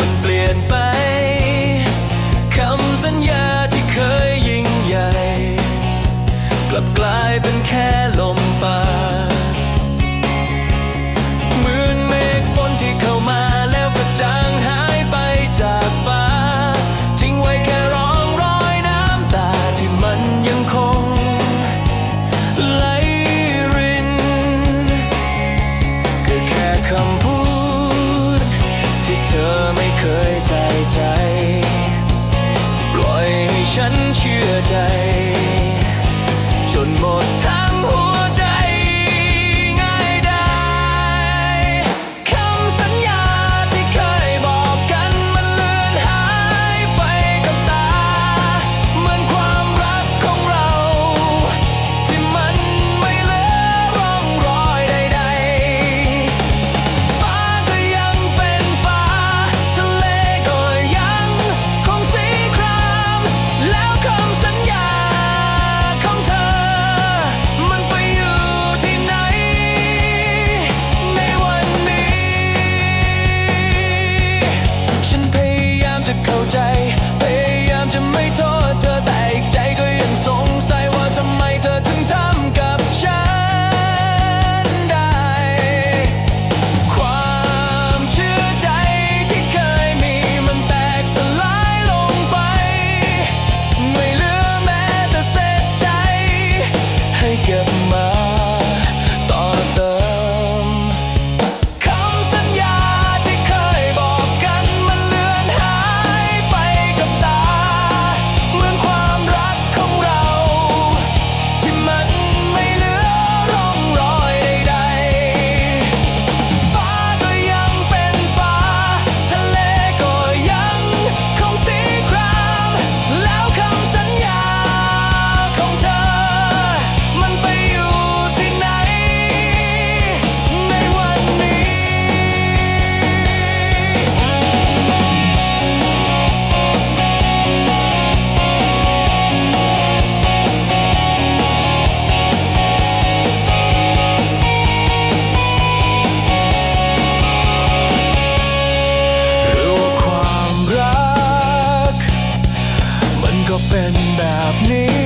มันเปลี่ยนไป ฉันเชื่อใจ จนหมดทา happening